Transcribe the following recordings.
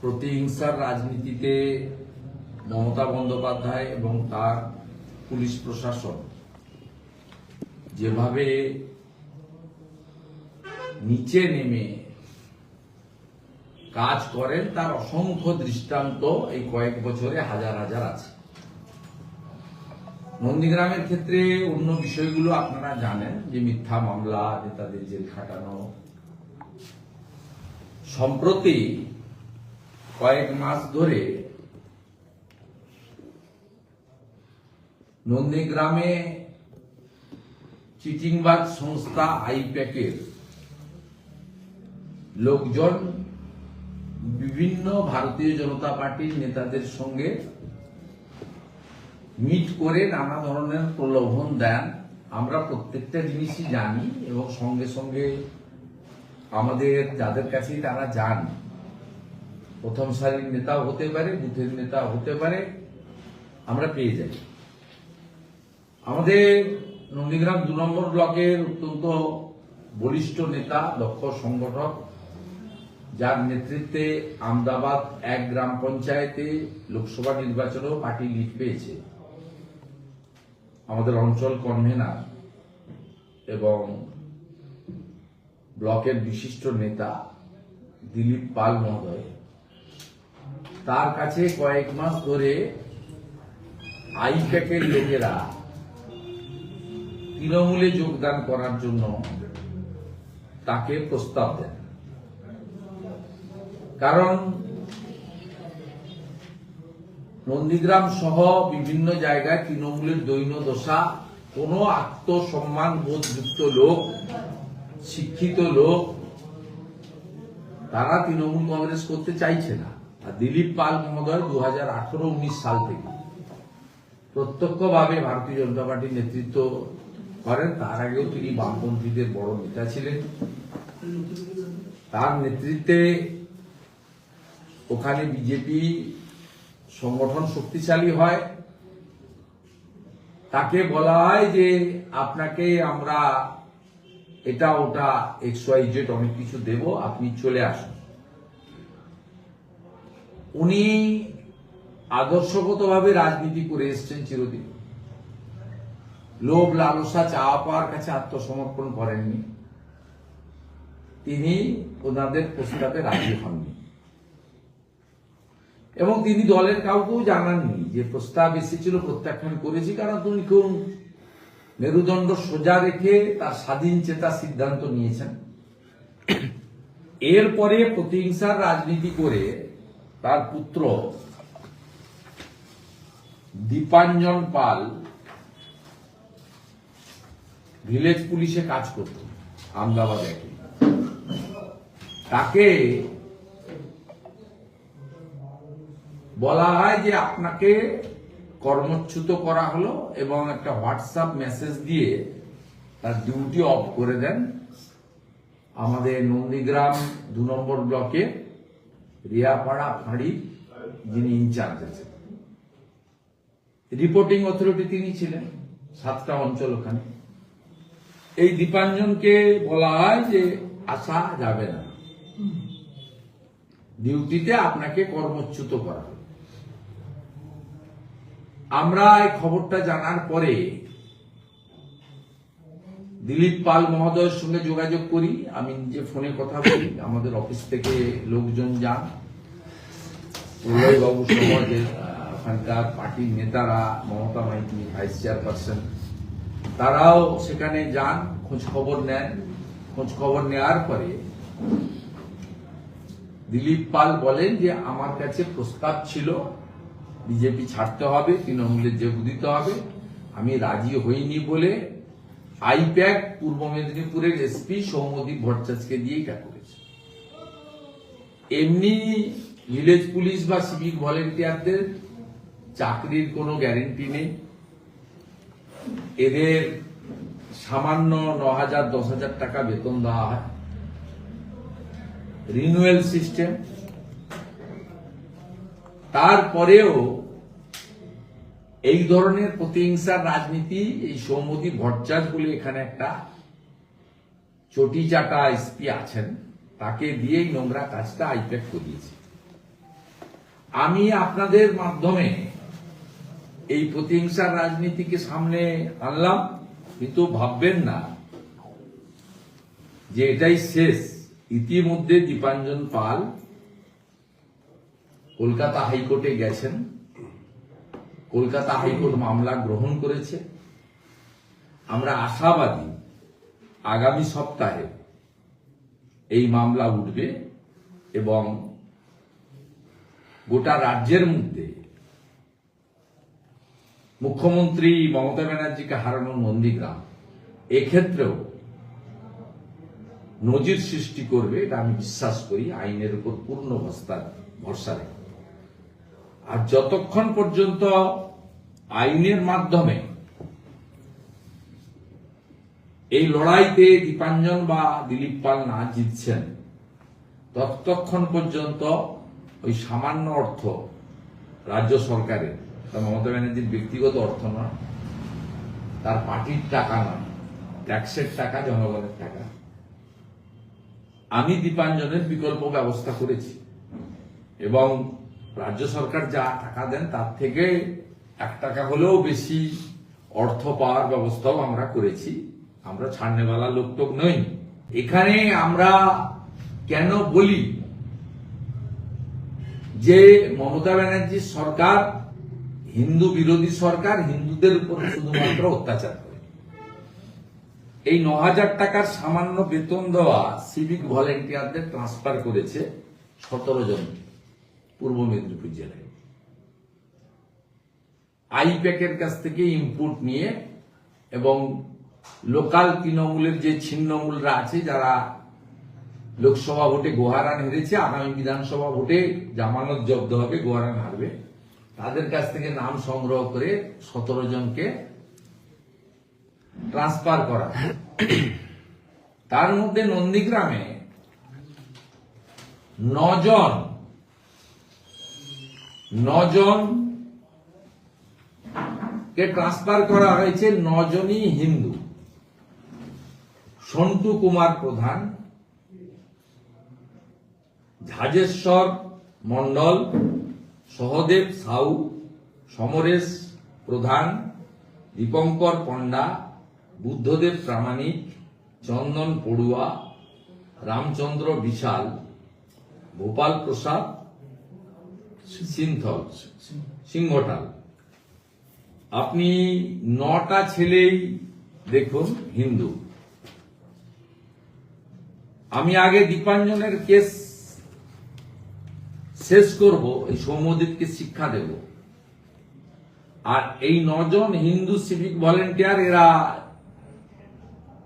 প্রতিহিংসার রাজনীতিতে মমতা বন্দ্যোপাধ্যায় এবং তার পুলিশ প্রশাসন যেভাবে নিচে নেমে কাজ করেন, তার অসংখ্য দৃষ্টান্ত এই কয়েক বছরে হাজার হাজার আছে। নন্দীগ্রামের ক্ষেত্রে অন্য বিষয়গুলো আপনারা জানেন, যে মিথ্যা মামলা যে তাদের জেল খাটানো। সম্প্রতি কয়েক মাস ধরে নন্দীগ্রামে চিটিংবাজ সংস্থা আইপ্যাকের লোকজন বিভিন্ন ভারতীয় জনতা পার্টির নেতাদের সঙ্গে মিট করে নানা ধরনের প্রলোভন দেন। আমরা প্রত্যেকটা জিনিসই জানি এবং সঙ্গে সঙ্গে আমাদের যাদের কাছেই তারা যান। প্রথম সারির নেতাও হতে পারে, বুথের নেতা হতে পারে, আমরা পেয়ে যাই। আমাদের নন্দীগ্রাম দু নম্বর ব্লকের অত্যন্ত বলিষ্ঠ নেতা, দক্ষ সংগঠক, যার নেতৃত্বে আমদাবাদ এক গ্রাম পঞ্চায়েতে লোকসভা নির্বাচনেও পার্টি লিড পেয়েছে। আমাদের অঞ্চল কনভেনার এবং ব্লকের বিশিষ্ট নেতা দিলীপ পাল মহোদয়। তার কাছে কয়েক মাস ধরে আইপ্যাকের লোকেরা তৃণমূলে যোগদান করার জন্য তাকে প্রস্তাব দেন। কারণ নন্দীগ্রাম সহ বিভিন্ন জায়গায় তৃণমূলের দৈন্য দশা, কোন আত্মসম্মান বোধযুক্ত লোক, শিক্ষিত লোক, তারা তৃণমূল কংগ্রেস করতে চাইছে না। দিলীপ পাল মহোদয় দু হাজার আঠারো উনিশ সাল থেকে। প্রত্যক্ষভাবে ভারতীয় জনতা পার্টির নেতৃত্ব করেন। তার আগেও তিনি বামপন্থীদের বড় নেতা ছিলেন। তার নেতৃত্বে ওখানে বিজেপি সংগঠন শক্তিশালী হয়। তাকে বলা হয় যে, আপনাকে আমরা এটা, ওটা এক্স ওয়াই জেড অনেক কিছু দেব। আপনি চলে আসুন। উনি আদর্শগতভাবে রাজনীতি করে এসছেন চিরদিন। লোভ, লালসা, চাওয়া পাওয়ার কাছে আত্মসমর্পণ করেননি। তিনি ওনাদের প্রস্তাবে রাজি হননি। এবং তিনি দলের কাউকেও জানাননি যে প্রস্তাব এসেছিল, প্রত্যাখ্যান করেছি, কারণ তিনি কোন মেরুদণ্ড সোজা রেখে তার স্বাধীন চেতা সিদ্ধান্ত নিয়েছেন। এরপরে প্রতিহিংসার রাজনীতি করে তার পুত্র দীপাঞ্জন পাল ভিলেজ পুলিশে কাজ করত আমদাবাদে তাকে বলা হয় যে আপনাকে কর্মচ্যুত করা হলো এবং একটা হোয়াটসঅ্যাপ মেসেজ দিয়ে তার ডিউটি অফ করে দেন আমাদের নন্দীগ্রাম দু নম্বর ব্লকে। রিয়াপাড়া ফাঁড়ি যিনি ইনচার্জ আছেন। রিপোর্টিং অথরিটি তিনি ছিলেন, সাতটা অঞ্চল ওখানে। এই দীপাঞ্জনকে বলা হয় যে আসা যাবে না। ডিউটিতে আপনাকে কর্মচ্যুত করা আমরা এই খবরটা জানার পরে দিলীপ পাল মহোদয়ের সঙ্গে যোগাযোগ করি। আমি নিজে ফোনে কথা বলি। আমাদের অফিস থেকে লোকজন যান। বাবু সহ যে আহ, ওখানকার পার্টির নেতারা মমতা মাইতি ভাইস চেয়ারপারসন তারাও সেখানে যান খোঁজ খবর নেন। খোঁজ খবর নেওয়ার পরে দিলীপ পাল বলেন যে আমার কাছে প্রস্তাব ছিল বিজেপি ছাড়তে হবে তৃণমূলের যোগ দিতে হবে। আমি রাজি হইনি বলে আইপ্যাক পূর্ব মেদিনীপুরের এসপি সৌমদীপ ভট্টাচার্যকে দিয়ে এটা করেছে। এমনি ভিলেজ পুলিশ বা সিভিক ভলেন্টিয়ারদের চাকরির কোনো গ্যারেন্টি নেই। এদের সামান্য ন হাজার দশ হাজার টাকা বেতন দেওয়া হয়। Renewal system. তারপরেও এই ধরনের প্রতিহিংসার রাজনীতি, এই সৌমদী ভট্টাচার্য বলে এখানে একটা চটি চাটা এসপি আছেন, তাকে দিয়েই নোংরা কাজটা আইপ্যাক করিয়েছে। আমি আপনাদের মাধ্যমে এই প্রতিহিংসার রাজনীতিকে সামনে আনলাম, কিন্তু ভাববেন না যে এটাই শেষ। ইতিমধ্যে দীপাঞ্জন পাল কলকাতা হাইকোর্টে গেছেন। কলকাতা হাইকোর্ট মামলা গ্রহণ করেছে। আমরা আশাবাদী আগামী সপ্তাহে এই মামলা উঠবে এবং গোটা রাজ্যের মধ্যে মুখ্যমন্ত্রী মমতা ব্যানার্জিকে হারানো নন্দীগ্রাম এক্ষেত্রেও নজির সৃষ্টি করবে, এটা আমি বিশ্বাস করি, আইনের উপর পূর্ণ ভরসা রেখে। আর যতক্ষণ পর্যন্ত আইনের মাধ্যমে এই লড়াইতে দীপাঞ্জন বা দিলীপ পাল না জিতছেন, ততক্ষণ পর্যন্ত ওই সামান্য অর্থ রাজ্য সরকারের মমতা ব্যানার্জির ব্যক্তিগত অর্থ নয়, তার পার্টির টাকা নয়, ট্যাক্সের টাকা, জনগণের টাকা। আমি দীপাঞ্জনের বিকল্প ব্যবস্থা করেছি এবং রাজ্য সরকার যা টাকা দেন তার থেকে এক টাকা হলেও বেশি অর্থ পাওয়ার ব্যবস্থাও আমরা করেছি। আমরা ছাড়নেওয়ালা লোক টোক নই। এখানে আমরা কেন বলি যে মমতা ব্যানার্জির সরকার, হিন্দু বিরোধী সরকার, হিন্দুদের উপর শুধুমাত্র অত্যাচার করে। এই ন হাজার টাকার সামান্য বেতন দেওয়া সিভিক ভলেন্টিয়ারদের ট্রান্সফার করেছে সতেরো জন পূর্ব মেদিনীপুর জেলায়। আইপ্যাকের কাছ থেকে ইনপুট নিয়ে এবং লোকাল তৃণমূলের যে ছিন্নমূলরা আছে, যারা লোকসভা ভোটে গোহারান হেরেছে, আগামী বিধানসভা ভোটে জামানত জব্দ হবে গোহারান হারবে, তাদের কাছ থেকে নাম সংগ্রহ করে সতেরো জনকে ট্রান্সফার করা। তার মধ্যে নন্দীগ্রামে নজন নজন কে ট্রান্সফার করা হয়েছে? নজনই হিন্দু। সন্তু কুমার প্রধান। ঝাজেশ্বর মন্ডল সহদেব সাউ। সমরেশ প্রধান। দীপঙ্কর পণ্ডা। বুদ্ধদেব প্রামাণিক। চন্দন পড়ুয়া। রামচন্দ্র বিশাল। গোপাল প্রসাদ। সিংহটাল। আপনি নটা ছেলেই দেখুন হিন্দু। আমি আগে দীপাঞ্জনের কেস শেষ করব, এই সৌম্যদীপকে শিক্ষা দেব। আর এই নজন হিন্দু সিভিক ভলেন্টিয়ার, এরা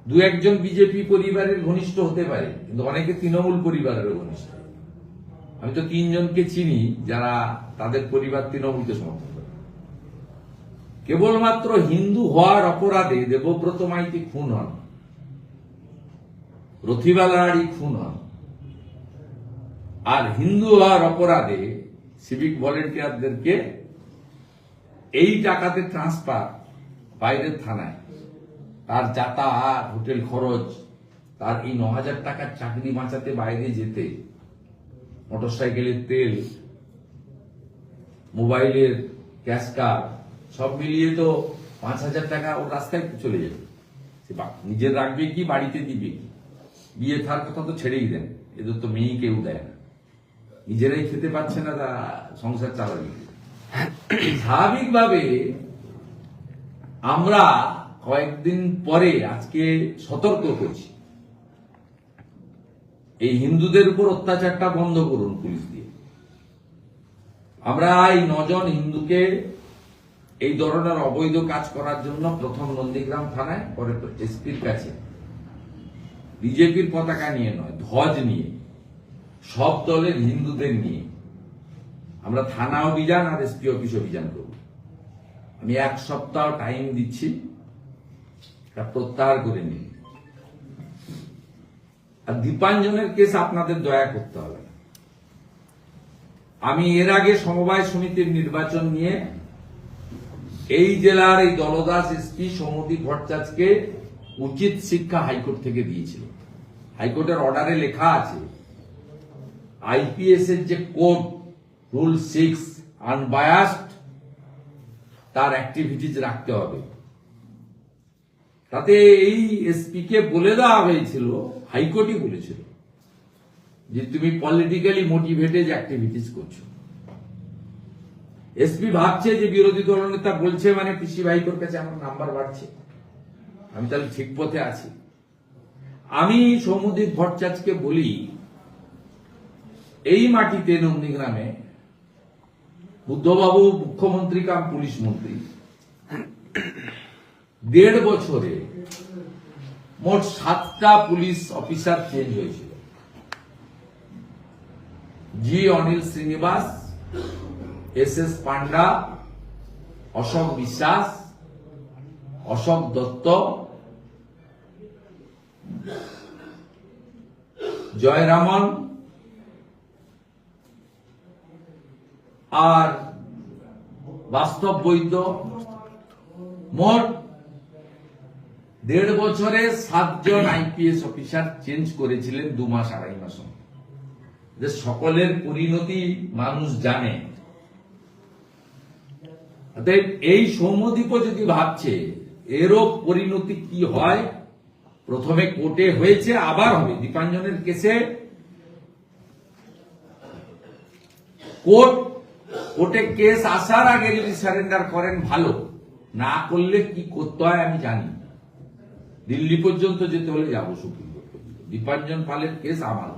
দু একজন বিজেপি পরিবারের ঘনিষ্ঠ হতে পারে, কিন্তু অনেকে তৃণমূল পরিবারের ঘনিষ্ঠ। আমি তো তিনজনকে চিনি যারা তাদের পরিবার তৃণমূলকে সমর্থন করে। কেবলমাত্র হিন্দু হওয়ার অপরাধে দেবব্রত মাইতি খুন হন। রথিবালাড়ি খুন হন। আর হিন্দু হওয়ার অপরাধে সিভিক ভলেন্টিয়ারদেরকে এই টাকাতে ট্রান্সফার বাইরের থানায়। তার যাতায়াত হোটেল খরচ, তার এই ন হাজার টাকার চাকরি বাঁচাতে বাইরে যেতে, মোটরসাইকেলের তেল, মোবাইলের ক্যাশ কার্ড সব মিলিয়ে তো পাঁচ হাজার টাকা ওর রাস্তায় চলে যাবে। নিজের রাখবে কি, বাড়িতে দিবে কি? বিয়ে থার কথা তো ছেড়েই দেন। এদের তো মেয়ে কেউ দেয় না। নিজেরাই খেতে পাচ্ছে না, তা সংসার চালাবে? স্বাভাবিকভাবে আমরা কয়েকদিন পরে আজকে সতর্ক করছি এই হিন্দুদের উপর অত্যাচারটা বন্ধ করুন পুলিশ দিয়ে। আমরা এই নজন হিন্দুকে এই ধরনের অবৈধ কাজ করার জন্য প্রথম নন্দীগ্রাম থানায়, পরে তো এসপির কাছে। বিজেপির পতাকা নিয়ে নয়, ধ্বজ নিয়ে, সব দলের হিন্দুদের নিয়ে। আমরা থানা অভিযান আর এসপি অফিস অভিযান করব। আমি এক সপ্তাহ টাইম দিচ্ছি, এটা প্রত্যাহার করে নিন। আর দীপাঞ্জনের কেস আপনাদের দয়া করতে হবে আমি এর আগে সমবায় সমিতির নির্বাচন নিয়ে এই জেলার এই দলদাস এসপি সৌমদী ভট্টাচার্যকে উচিত শিক্ষা হাইকোর্ট থেকে দিয়েছিল। হাইকোর্টের অর্ডারে লেখা আছে আইপিএস এর যে কোড, রুল সিক্স, আনবায়াসড, তার অ্যাক্টিভিটিজ রাখতে হবে। তাতে এই এসপি কে বলে দেওয়া হয়েছিল, হাইকোর্টই বলেছিল, যে তুমি পলিটিক্যালি মোটিভেটেড অ্যাক্টিভিটিস করছ। এসপি ভাবছে যে বিরোধী দলনেতা বলছে মানে পিসি ভাইকোর কাছে আমার নাম্বার বাড়ছে। আমি তাহলে ঠিক পথে আছি। আমি সৌমদীপ ভট্টাচার্যকে বলি, এই মাটিতে নন্দীগ্রামে বুদ্ধবাবু মুখ্যমন্ত্রী কাম পুলিশ মন্ত্রী। দেড় বছরে মোট সাতটা পুলিশ অফিসার চেঞ্জ হয়েছিল। G Anil Srinivas S S Panda, Ashok Biswas, Ashok Dutta Jayaraman আর বাস্তব বৈদ্য মোট দেড় বছরে সাতজন আইপিএস অফিসার চেঞ্জ করেছিলেন দু মাস, আড়াই মাস যে সকলের পরিণতি মানুষ জানে। এই সৌম্যদীপও যদি ভাবছে এরও পরিণতি কি হয়? প্রথমে কোর্টে হয়েছে, আবার হবে। দীপাঞ্জনের কেসে কোর্ট, কোর্টে কেস আসার আগে যদি সারেন্ডার করেন, ভালো। না করলে কি করতে হয় আমি জানি দিল্লি পর্যন্ত যেতে হলে যাব সুপ্রিম কোর্ট পর্যন্ত। দীপাঞ্জন পালের কেস, আমার